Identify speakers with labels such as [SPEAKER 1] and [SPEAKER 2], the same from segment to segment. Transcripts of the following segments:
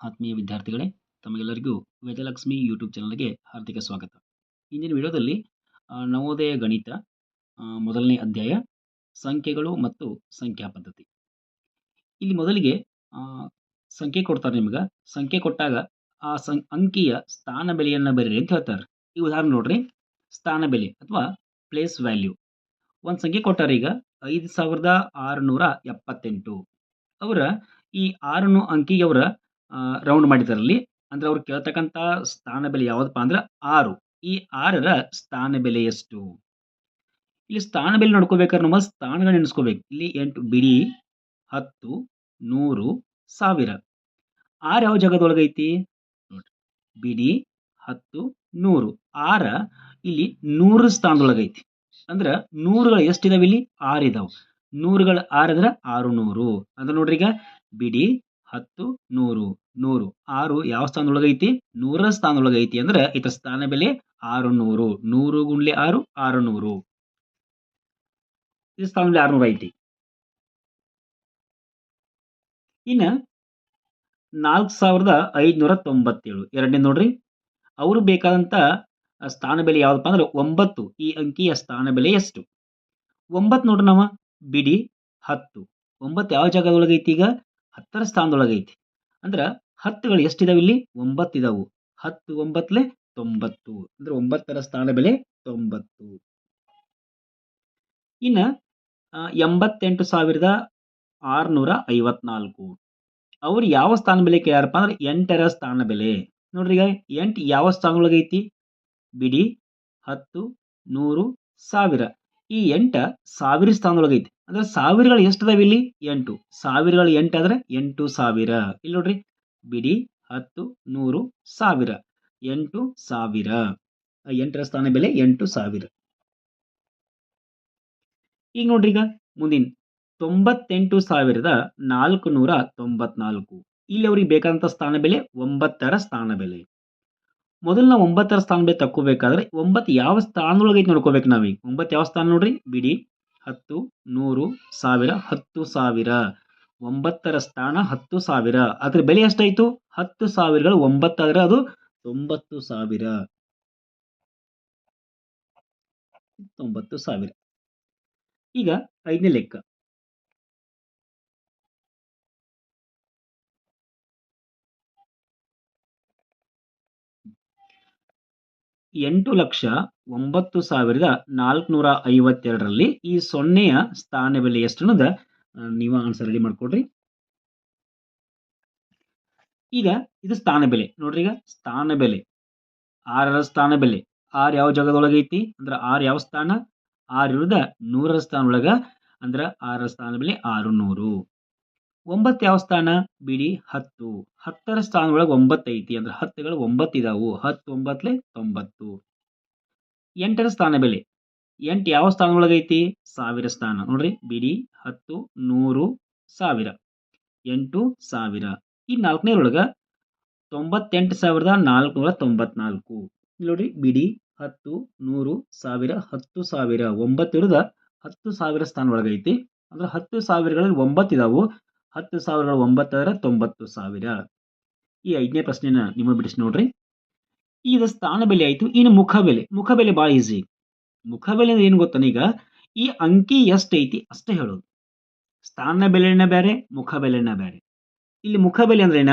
[SPEAKER 1] ಆತ್ಮೀಯ ವಿದ್ಯಾರ್ಥಿಗಳೇ, ತಮಗೆಲ್ಲರಿಗೂ ವೇದಲಕ್ಷ್ಮಿ ಯೂಟ್ಯೂಬ್ ಚಾನಲ್ಗೆ ಹಾರ್ದಿಕ ಸ್ವಾಗತ. ಇಂದಿನ ವಿಡಿಯೋದಲ್ಲಿ ನವೋದಯ ಗಣಿತ ಮೊದಲನೇ ಅಧ್ಯಾಯ, ಸಂಖ್ಯೆಗಳು ಮತ್ತು ಸಂಖ್ಯಾ ಪದ್ಧತಿ. ಇಲ್ಲಿ ಮೊದಲಿಗೆ ಸಂಖ್ಯೆ ಕೊಡ್ತಾರೆ ನಿಮ್ಗೆ. ಸಂಖ್ಯೆ ಕೊಟ್ಟಾಗ, ಆ ಸಂ, ಅಂಕಿಯ ಸ್ಥಾನ ಬೆಲೆಯನ್ನು ಬರೀರಿ ಅಂತ ಹೇಳ್ತಾರೆ. ಈ ಉದಾಹರಣೆ ನೋಡ್ರಿ. ಸ್ಥಾನ ಬೆಲೆ ಅಥವಾ ಪ್ಲೇಸ್ ವ್ಯಾಲ್ಯೂ ಒಂದು ಸಂಖ್ಯೆ ಕೊಟ್ಟಾರೆ ಈಗ, ಐದು ಸಾವಿರದ ಆರುನೂರ ಎಪ್ಪತ್ತೆಂಟು. ಅವರ ಈ ಆರನ್ನು ಅಂಕಿಗೆ ಅವರ ರೌಂಡ್ ಮಾಡಿದರಲ್ಲಿ, ಅಂದ್ರೆ ಅವ್ರು ಕೇಳ್ತಕ್ಕಂಥ ಸ್ಥಾನ ಬೆಲೆ ಯಾವುದಪ್ಪ ಅಂದ್ರೆ ಆರು. ಈ ಆರರ ಸ್ಥಾನ ಬೆಲೆ ಎಷ್ಟು? ಇಲ್ಲಿ ಸ್ಥಾನ ಬೆಲೆ ನೋಡ್ಕೋಬೇಕಾದ್ರೆ ನಮ್ಮ ಸ್ಥಾನಗಳು ನೆನೆಸ್ಕೋಬೇಕು ಇಲ್ಲಿ ಎಂಟು, ಬಿಡಿ, ಹತ್ತು, ನೂರು, ಸಾವಿರ. ಆರು ಯಾವ ಜಾಗದೊಳಗೈತಿ? ನೋಡ್ರಿ. ಬಿಡಿ, ಹತ್ತು, ನೂರು. ಆರ ಇಲ್ಲಿ ನೂರು ಸ್ಥಾನದೊಳಗೈತಿ. ಅಂದ್ರೆ ನೂರುಗಳು ಎಷ್ಟಿದಾವೆ ಇಲ್ಲಿ? ಆರು ಇದಾವೆ ನೂರುಗಳ ಆರು ಅಂದ್ರೆ ಆರು ನೂರು ಅಂದ್ರೆ ನೋಡ್ರಿ ಈಗ, ಬಿಡಿ ಹತ್ತು, ನೂರು ನೂರು. ಆರು ಯಾವ ಸ್ಥಾನದೊಳಗೈತಿ ನೂರ ಸ್ಥಾನದೊಳಗೈತಿ ಅಂದ್ರೆ ಇದರ ಸ್ಥಾನ ಬೆಲೆ ಆರು ನೂರು ನೂರು ಗುಂಡ್ಲೆ ಆರು ಆರು ನೂರು ಸ್ಥಾನದಲ್ಲಿ ಆರುನೂರು ಐತಿ. ಇನ್ನ ನಾಲ್ಕು ಸಾವಿರದ ಐದುನೂರ ತೊಂಬತ್ತೇಳು. ಎರಡನೇ ನೋಡ್ರಿ. ಅವರು ಬೇಕಾದಂತ ಸ್ಥಾನ ಬೆಲೆ ಯಾವುದಪ್ಪ ಅಂದ್ರೆ ಒಂಬತ್ತು. ಈ ಅಂಕಿಯ ಸ್ಥಾನ ಬೆಲೆ ಎಷ್ಟು? ಒಂಬತ್ತು ನೋಡ್ರಿ ನಾವು. ಬಿಡಿ ಹತ್ತು. ಒಂಬತ್ತು ಯಾವ ಜಾಗದೊಳಗೈತಿ ಈಗ? ಹತ್ತರ ಸ್ಥಾನದೊಳಗೈತಿ ಅಂದ್ರೆ ಹತ್ತುಗಳು ಎಷ್ಟಿದಾವೆ ಇಲ್ಲಿ? ಒಂಬತ್ತು ಇದಾವು ಹತ್ತು ಒಂಬತ್ತಲೆ ತೊಂಬತ್ತು. ಅಂದ್ರೆ ಒಂಬತ್ತರ ಸ್ಥಾನ ಬೆಲೆ ತೊಂಬತ್ತು. ಇನ್ನ ಎಂಬತ್ತೆಂಟು ಸಾವಿರದ ಆರುನೂರ ಐವತ್ನಾಲ್ಕು. ಅವ್ರು ಯಾವ ಸ್ಥಾನ ಬೆಲೆ ಕೇಳ್ಯಾರಪ್ಪ ಅಂದ್ರೆ ಎಂಟರ ಸ್ಥಾನ ಬೆಲೆ. ನೋಡ್ರಿ ಈಗ ಎಂಟು ಯಾವ ಸ್ಥಾನದೊಳಗೈತಿ ಬಿಡಿ, ಹತ್ತು, ನೂರು, ಸಾವಿರ. ಈ ಎಂಟ ಸಾವಿರ ಸ್ಥಾನದೊಳಗೈತಿ ಅಂದ್ರೆ ಸಾವಿರಗಳು ಎಷ್ಟು ಇಲ್ಲಿ? ಎಂಟು. ಸಾವಿರಗಳು ಎಂಟು ಆದ್ರೆ ಎಂಟು ಸಾವಿರ. ಇಲ್ಲಿ ನೋಡ್ರಿ. ಬಿಡಿ, ಹತ್ತು, ನೂರು, ಸಾವಿರ. ಎಂಟು ಸಾವಿರ. ಎಂಟರ ಸ್ಥಾನ ಬೆಲೆ ಎಂಟು ಸಾವಿರ. ಈಗ ನೋಡ್ರಿ ಈಗ ಮುಂದಿನ. ತೊಂಬತ್ತೆಂಟು ಸಾವಿರದ ನಾಲ್ಕು ನೂರ ತೊಂಬತ್ನಾಲ್ಕು. ಇಲ್ಲಿ ಅವ್ರಿಗೆ ಬೇಕಾದಂತ ಸ್ಥಾನ ಬೆಲೆ ಒಂಬತ್ತರ ಸ್ಥಾನ ಬೆಲೆ. ಮೊದಲು ನಾವು ಒಂಬತ್ತರ ಸ್ಥಾನ ಬೆಲೆ ತಕ್ಕೋಬೇಕಾದ್ರೆ ಒಂಬತ್ತು ಯಾವ ಸ್ಥಾನದೊಳಗೈತಿ ನೋಡ್ಕೋಬೇಕು ನಾವೀಗ. ಒಂಬತ್ತು ಯಾವ ಸ್ಥಾನ ನೋಡ್ರಿ? ಬಿಡಿ ಹತ್ತು, ನೂರು, ಸಾವಿರ, ಹತ್ತು ಸಾವಿರ. ಒಂಬತ್ತರ ಸ್ಥಾನ ಹತ್ತು ಸಾವಿರ. ಅದ್ರ ಬೆಲೆ ಎಷ್ಟಾಯ್ತು? ಹತ್ತು ಸಾವಿರಗಳು ಒಂಬತ್ತಾದ್ರೆ ಅದು ತೊಂಬತ್ತು ಸಾವಿರ. ತೊಂಬತ್ತು ಸಾವಿರ. ಈಗ ಐದನೇ ಲೆಕ್ಕ. ಎಂಟು ಲಕ್ಷ ಒಂಬತ್ತು ಸಾವಿರದ ನಾಲ್ಕುನೂರ ಐವತ್ತೆರಡರಲ್ಲಿ ಈ ಸೊನ್ನೆಯ ಸ್ಥಾನ ಬೆಲೆ ಎಷ್ಟು ಅನ್ನೋದ ನೀವು ಆನ್ಸರ್ ರೆಡಿ ಮಾಡ್ಕೊಡ್ರಿ. ಈಗ ಇದು ಸ್ಥಾನ ಬೆಲೆ. ನೋಡ್ರಿ ಈಗ ಸ್ಥಾನ ಬೆಲೆ. ಆರರ ಸ್ಥಾನ ಬೆಲೆ. ಆರ್ ಯಾವ ಜಾಗದೊಳಗೆ ಐತಿ? ಅಂದ್ರೆ ಆರ್ ಯಾವ ಸ್ಥಾನ? ಆರ್ ಇರುದ ನೂರರ ಸ್ಥಾನ ಒಳಗ ಅಂದ್ರ ಆರರ ಸ್ಥಾನ ಬೆಲೆ ಆರು ನೂರು ಒಂಬತ್ತು ಯಾವ ಸ್ಥಾನ? ಬಿಡಿ, ಹತ್ತು. ಹತ್ತರ ಸ್ಥಾನ ಒಳಗೆ ಒಂಬತ್ತು ಐತಿ ಅಂದ್ರೆ ಹತ್ತುಗಳು ಒಂಬತ್ತು ಇದಾವು. ಹತ್ತು, ಒಂಬತ್ತಲೆ ತೊಂಬತ್ತು. ಎಂಟರ ಸ್ಥಾನ ಬೆಲೆ. ಎಂಟು ಯಾವ ಸ್ಥಾನ ಒಳಗೈತಿ ಸಾವಿರ ಸ್ಥಾನ. ನೋಡ್ರಿ, ಬಿಡಿ, ಹತ್ತು, ನೂರು, ಸಾವಿರ. ಎಂಟು, ಸಾವಿರ. ಈ ನಾಲ್ಕನೇದೊಳಗೆ ತೊಂಬತ್ತೆಂಟು ಸಾವಿರದ ನಾಲ್ಕುನೂರ ತೊಂಬತ್ನಾಲ್ಕು. ನೋಡ್ರಿ, ಬಿಡಿ, ಹತ್ತು, ನೂರು, ಸಾವಿರ, ಹತ್ತು ಸಾವಿರ. ಒಂಬತ್ತು ಇರುದ ಹತ್ತು ಸಾವಿರ ಸ್ಥಾನ ಒಳಗೈತಿ ಅಂದ್ರೆ ಹತ್ತು ಸಾವಿರಗಳಲ್ಲಿ ಒಂಬತ್ತು ಇದಾವು. ಹತ್ತು ಸಾವಿರಗಳ ಒಂಬತ್ತರ ತೊಂಬತ್ತು ಸಾವಿರ. ಈ ಐದನೇ ಪ್ರಶ್ನೆನ ನಿಮ್ಮ ಬಿಡಿಸಿ ನೋಡ್ರಿ. ಈಗ ಸ್ಥಾನ ಬೆಲೆ ಆಯಿತು, ಇನ್ನು ಮುಖ ಬೆಲೆ. ಮುಖ ಬೆಲೆ ಭಾಳ ಈಸಿ ಮುಖ ಬೆಲೆ ಏನು ಗೊತ್ತಾನ ಈಗ? ಈ ಅಂಕಿ ಎಷ್ಟೈತಿ ಅಷ್ಟೇ ಹೇಳೋದು. ಸ್ಥಾನ ಬೆಲೆನ ಬೇರೆ ಮುಖ ಬೆಲೆನ ಬೇರೆ ಇಲ್ಲಿ ಮುಖ ಬೆಲೆ ಅಂದ್ರೆ ಏನ?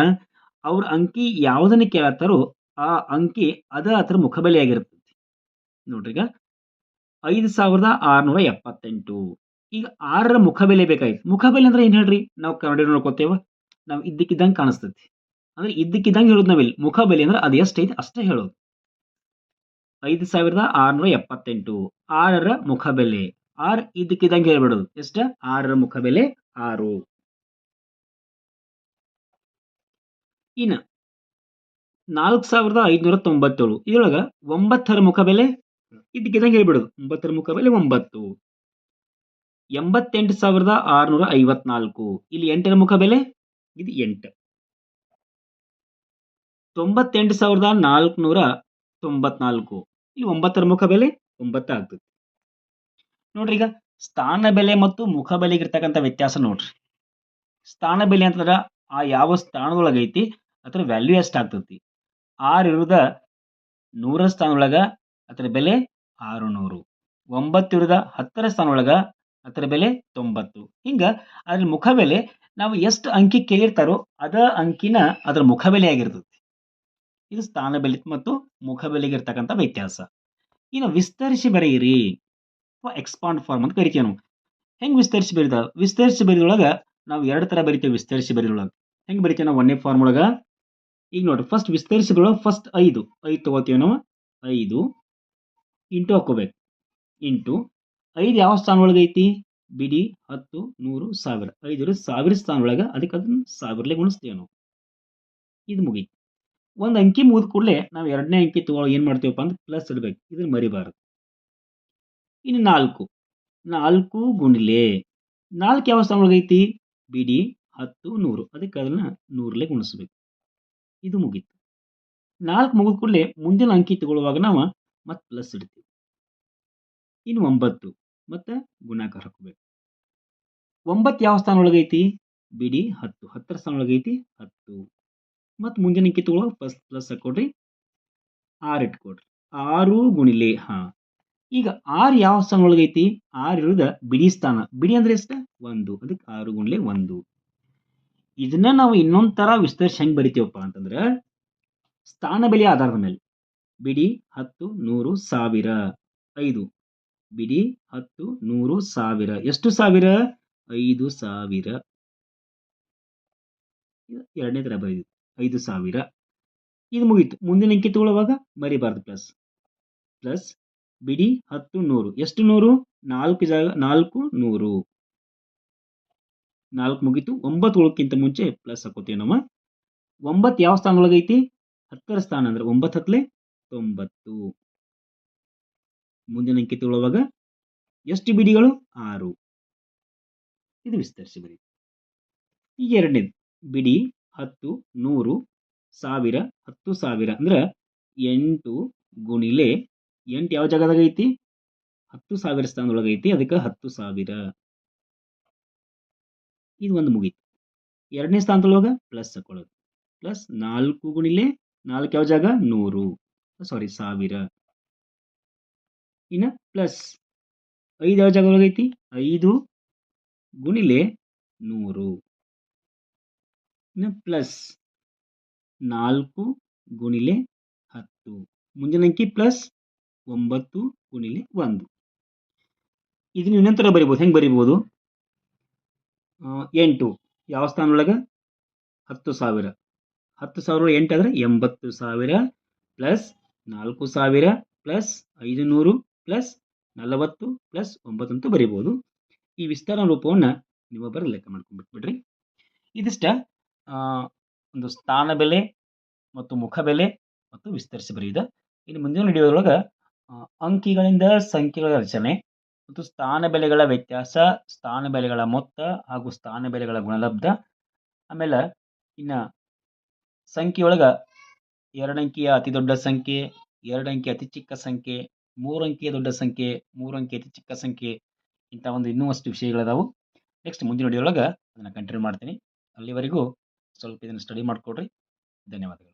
[SPEAKER 1] ಅವ್ರ ಅಂಕಿ ಯಾವುದನ್ನ ಕೇಳತ್ತಾರೋ ಆ ಅಂಕಿ ಅದ ಅದ್ರ ಮುಖ ಬೆಲೆ ಆಗಿರ್ತೈತಿ. ನೋಡ್ರಿ ಈಗ. ಐದು ಸಾವಿರದ ಆರುನೂರ ಎಪ್ಪತ್ತೆಂಟು. ಈಗ ಆರರ ಮುಖ ಬೆಲೆ ಬೇಕಾಯ್ತು ಮುಖ ಬೆಲೆ ಅಂದ್ರೆ ಏನು ಹೇಳ್ರಿ? ನಾವು ಕನ್ನಡ ನೋಡ್ಕೋತೇವ, ನಾವು ಇದ್ದಕ್ಕಿದ್ದಂಗೆ ಕಾಣಿಸ್ತೈತಿ. ಅಂದ್ರೆ ಇದ್ದಕ್ಕಿದ್ದಂಗೆ ಹೇಳೋದು ನಾವಿಲ್ಲಿ. ಮುಖ ಬೆಲೆ ಅಂದ್ರೆ ಅದು ಎಷ್ಟು ಐತಿ ಅಷ್ಟೇ ಹೇಳೋದು. ಐದು ಸಾವಿರದ ಆರುನೂರ ಎಪ್ಪತ್ತೆಂಟು. ಆರರ ಮುಖ ಬೆಲೆ ಆರ್ ಇದ್ದಕ್ಕಿದ್ದಂಗೆ ಹೇಳ್ಬಿಡೋದು. ಎಷ್ಟ? ಆರರ ಮುಖ ಬೆಲೆ ಆರು. ಇನ್ನ ನಾಲ್ಕು ಸಾವಿರದ ಐದುನೂರ ತೊಂಬತ್ತೇಳು. ಇದರೊಳಗ ಒಂಬತ್ತರ ಮುಖ ಬೆಲೆ ಇದ್ದಕ್ಕಿದ್ದಂಗೆ ಹೇಳ್ಬಿಡೋದು. ಒಂಬತ್ತರ ಮುಖ ಬೆಲೆ ಒಂಬತ್ತು. ಎಂಬತ್ತೆಂಟು ಸಾವಿರದ ಆರುನೂರ ಐವತ್ನಾಲ್ಕು. ಇಲ್ಲಿ ಎಂಟರ ಮುಖ ಬೆಲೆ? ಇದು ಎಂಟು. ತೊಂಬತ್ತೆಂಟು ಸಾವಿರದ ನಾಲ್ಕುನೂರ ತೊಂಬತ್ನಾಲ್ಕು. ಇಲ್ಲಿ ಒಂಬತ್ತರ ಮುಖ ಬೆಲೆ? ಒಂಬತ್ತು ಆಗ್ತದೆ ನೋಡ್ರಿ ಈಗ, ಸ್ಥಾನ ಬೆಲೆ ಮತ್ತು ಮುಖ ಬೆಲೆಗಿರ್ತಕ್ಕಂಥ ವ್ಯತ್ಯಾಸ ನೋಡ್ರಿ. ಸ್ಥಾನ ಬೆಲೆ ಅಂತಂದ್ರೆ ಆ ಯಾವ ಸ್ಥಾನದೊಳಗೈತಿ, ಅದರ ವ್ಯಾಲ್ಯೂ ಎಷ್ಟಾಗ್ತೈತಿ? ಆರು ಇರುದ ನೂರ ಸ್ಥಾನದೊಳಗ ಅದರ ಬೆಲೆ ಆರುನೂರು. ಒಂಬತ್ತು ಇರುವುದ ಹತ್ತರ ಸ್ಥಾನದೊಳಗ ಅದರ ಬೆಲೆ ತೊಂಬತ್ತು. ಹಿಂಗೆ ಅದ್ರ ಮುಖಬೆಲೆ ನಾವು ಎಷ್ಟು ಅಂಕಿ ಕೇಳಿರ್ತಾರೋ ಅದ ಅಂಕಿನ ಅದರ ಮುಖಬೆಲೆ ಆಗಿರ್ತದೆ ಇದು ಸ್ಥಾನ ಬೆಲೆ ಮತ್ತು ಮುಖಬೆಲೆಗೆ ಇರ್ತಕ್ಕಂಥ ವ್ಯತ್ಯಾಸ. ಇನ್ನು ವಿಸ್ತರಿಸಿ ಬರೆಯಿರಿ. ಎಕ್ಸ್ಪಾಂಡ್ ಫಾರ್ಮ್ ಅಂತ ಕರಿತೀವಿ ನಾವು. ಹೆಂಗೆ ವಿಸ್ತರಿಸಿ ಬರೀದ ವಿಸ್ತರಿಸಿ ಬರೀದೊಳಗೆ ನಾವು ಎರಡು ತರ ಬರಿತೀವಿ ವಿಸ್ತರಿಸಿ ಬರೀದೊಳಗೆ ಹೆಂಗೆ ಬರಿತೀವಿ ನಾವು ಒಂದೇ ಫಾರ್ಮ್ ಒಳಗೆ? ಈಗ ನೋಡ್ರಿ ಫಸ್ಟ್ ವಿಸ್ತರಿಸಿ ಫಸ್ಟ್ ಐದು. ಐದು ತಗೋತೀವಿ ನಾವು. ಐದು. ಇಂಟು ಹಾಕೋಬೇಕು. ಇಂಟು ಐದು ಯಾವ ಸ್ಥಾನ ಒಳಗೆ ಐತಿ? ಬಿಡಿ, ಹತ್ತು, ನೂರು, ಸಾವಿರ. ಐದು ಸಾವಿರ ಸ್ಥಾನ ಒಳಗ ಅದಕ್ಕೆ ಅದನ್ನ ಸಾವಿರಲೆ ಗುಣಿಸ್ತೇವೆ ನಾವು. ಇದು ಮುಗೀತು. ಒಂದು ಅಂಕಿ ಮುಗಿದ ಕೂಡಲೇ ನಾವು ಎರಡನೇ ಅಂಕಿ ತಗೊಳ್ಳೋ ಏನು ಮಾಡ್ತೀವಪ್ಪ ಅಂದ್ರೆ ಪ್ಲಸ್ ಇಡಬೇಕು. ಇದನ್ನ ಮರಿಬಾರದು. ಇನ್ನು ನಾಲ್ಕು. ನಾಲ್ಕು ಗುಣಿಲೆ. ನಾಲ್ಕು ಯಾವ ಸ್ಥಾನ ಒಳಗೈತಿ ಬಿಡಿ, ಹತ್ತು, ನೂರು. ಅದಕ್ಕೆ ಅದನ್ನ ನೂರಲೆ ಗುಣಿಸ್ಬೇಕು. ಇದು ಮುಗೀತು. ನಾಲ್ಕು ಮುಗಿದ ಕೂಡಲೇ ಮುಂದಿನ ಅಂಕಿ ತಗೊಳ್ಳುವಾಗ ನಾವು ಮತ್ತೆ ಪ್ಲಸ್ ಇಡ್ತೀವಿ. ಇನ್ನು ಒಂಬತ್ತು. ಮತ್ತೆ ಗುಣಾಕಾರ ಹಾಕೋಬೇಕು. ಒಂಬತ್ತು ಯಾವ ಸ್ಥಾನ ಒಳಗೈತಿ ಬಿಡಿ ಹತ್ತು, ಹತ್ತರ ಸ್ಥಾನ ಒಳಗೈತಿ ಹತ್ತು. ಮತ್ತು ಮುಂಜಾನೆ ಅಂಕಿ ತಗೊಳ್ಳೋ ಪ್ಲಸ್ ಪ್ಲಸ್ ಹಾಕೊಡ್ರಿ. ಆರು ಇಟ್ಕೊಡ್ರಿ. ಆರು ಗುಣಿಲೆ, ಹಾಂ. ಈಗ ಆರು ಯಾವ ಸ್ಥಾನ ಒಳಗೈತಿ ಆರು ಇರೋದ ಬಿಡಿ ಸ್ಥಾನ. ಬಿಡಿ ಅಂದ್ರೆ ಎಷ್ಟು? ಒಂದು. ಅದಕ್ಕೆ ಆರು ಗುಣಲೆ ಒಂದು. ಇದನ್ನ ನಾವು ಇನ್ನೊಂದು ಥರ ವಿಸ್ತರಿಸಿ ಹೆಂಗೆ ಬರಿತೀವಪ್ಪ ಅಂತಂದ್ರೆ, ಸ್ಥಾನ ಬೆಲೆ ಆಧಾರದ ಮೇಲೆ. ಬಿಡಿ ಹತ್ತು, ನೂರು, ಸಾವಿರ, ಐದು. ಬಿಡಿ ಹತ್ತು ನೂರು ಸಾವಿರ. ಎಷ್ಟು ಸಾವಿರ? ಐದು ಸಾವಿರ. ಎರಡನೇ ತರ ಬರೀ ಐದು ಸಾವಿರ. ಇದು ಮುಗೀತು. ಮುಂದಿನ ಅಂಕಿ ತಗೊಳ್ಳುವಾಗ ಮರಿಬಾರ್ದು ಪ್ಲಸ್ ಪ್ಲಸ್ ಬಿಡಿ ಹತ್ತು ನೂರು. ಎಷ್ಟು ನೂರು? ನಾಲ್ಕು ಜಾಗ ನಾಲ್ಕು ನೂರು. ನಾಲ್ಕು ಮುಗೀತು. ಒಂಬತ್ತು ಉಳಕ್ಕಿಂತ ಮುಂಚೆ ಪ್ಲಸ್ ಹಾಕೋತೀವಿ ನಾವು. ಒಂಬತ್ತು ಯಾವ ಸ್ಥಾನ ಒಳಗೈತಿ ಹತ್ತರ ಸ್ಥಾನ ಅಂದ್ರೆ ಒಂಬತ್ತು ಹತ್ತಲೆ ತೊಂಬತ್ತು. ಮುಂದಿನ ಅಂಕಿ ತಗೊಳ್ಳುವಾಗ ಎಷ್ಟು ಬಿಡಿಗಳು? ಆರು. ಇದು ವಿಸ್ತರಿಸಿ ಬರೀ ಈಗ ಎರಡನೇದು ಬಿಡಿ ಹತ್ತು, ನೂರು, ಸಾವಿರ, ಹತ್ತು ಸಾವಿರ ಅಂದ್ರೆ ಎಂಟು ಗುಣಿಲೆ ಎಂಟು ಯಾವ ಜಾಗದಾಗ ಐತಿ? ಹತ್ತು ಸಾವಿರ ಸ್ಥಾನದೊಳಗೆ ಐತಿ, ಅದಕ್ಕೆ ಹತ್ತು ಸಾವಿರ. ಇದು ಒಂದು ಮುಗೀತು. ಎರಡನೇ ಸ್ಥಾನದೊಳಗ ಪ್ಲಸ್ ಹಾಕೊಳ್ಳೋದು. ಪ್ಲಸ್ ನಾಲ್ಕು ಗುಣಿಲೆ ನಾಲ್ಕು ಯಾವ ಜಾಗ? ನೂರು. ಸಾರಿ ಸಾವಿರ. ಇನ್ನು ಪ್ಲಸ್ ಐದು ಯಾವ ಜಾಗ ಒಳಗೈತಿ, ಐದು ಗುಣಿಲೆ ನೂರು. ಇನ್ನು ಪ್ಲಸ್ ನಾಲ್ಕು ಗುಣಿಲೆ ಹತ್ತು. ಮುಂದಿನ ಅಂಕಿ ಪ್ಲಸ್ ಒಂಬತ್ತು ಗುಣಿಲೆ ಒಂದು. ಇದನ್ನ ಇನ್ನೊಂಥರ ಬರಿಬೋದು, ಹೆಂಗೆ ಬರಿಬೋದು? ಎಂಟು. ಯಾವ ಸ್ಥಾನ ಒಳಗೆ? ಹತ್ತು ಸಾವಿರ. ಹತ್ತು ಸಾವಿರ ಎಂಟು ಆದರೆ ಎಂಬತ್ತು ಸಾವಿರ ಪ್ಲಸ್ ನಾಲ್ಕು ಸಾವಿರ ಪ್ಲಸ್ ಐದು ನೂರು ಪ್ಲಸ್ ನಲವತ್ತು ಪ್ಲಸ್ ಒಂಬತ್ತು ಅಂತ ಬರಿಬೋದು. ಈ ವಿಸ್ತಾರ ರೂಪವನ್ನು ನೀವು ಬರ ಲೆಕ್ಕ ಮಾಡ್ಕೊಂಡ್ಬಿಟ್ಬಿಡ್ರಿ. ಇದಿಷ್ಟ ಒಂದು ಸ್ಥಾನ ಬೆಲೆ ಮತ್ತು ಮುಖ ಬೆಲೆ ಮತ್ತು ವಿಸ್ತರಿಸಿ ಬರೆಯುವುದು ಇನ್ನು ಮುಂದಿನ ವಿಡಿಯೋದೊಳಗೆ ಅಂಕಿಗಳಿಂದ ಸಂಖ್ಯೆಗಳ ರಚನೆ ಮತ್ತು ಸ್ಥಾನ ಬೆಲೆಗಳ ವ್ಯತ್ಯಾಸ, ಸ್ಥಾನ ಬೆಲೆಗಳ ಮೊತ್ತ ಹಾಗೂ ಸ್ಥಾನ ಬೆಲೆಗಳ ಗುಣಲಬ್ಧ. ಆಮೇಲೆ ಇನ್ನು ಸಂಖ್ಯೆಯೊಳಗ ಎರಡಂಕಿಯ ಅತಿ ದೊಡ್ಡ ಸಂಖ್ಯೆ ಎರಡಂಕಿ ಅತಿ ಚಿಕ್ಕ ಸಂಖ್ಯೆ ಮೂರು ಅಂಕಿಯ ದೊಡ್ಡ ಸಂಖ್ಯೆ, ಮೂರು ಅತಿ ಚಿಕ್ಕ ಸಂಖ್ಯೆ ಇಂಥ ಒಂದು ಇನ್ನೂ ಅಷ್ಟು ವಿಷಯಗಳಿದಾವೆ. ನೆಕ್ಸ್ಟ್ ಮುಂದಿನ ವಿಡಿಯೋದೊಳಗೆ ಅದನ್ನು ಕಂಟಿನ್ಯೂ ಮಾಡ್ತೀನಿ. ಅಲ್ಲಿವರೆಗೂ ಸ್ವಲ್ಪ ಇದನ್ನು ಸ್ಟಡಿ ಮಾಡಿಕೊಡ್ರಿ. ಧನ್ಯವಾದಗಳು.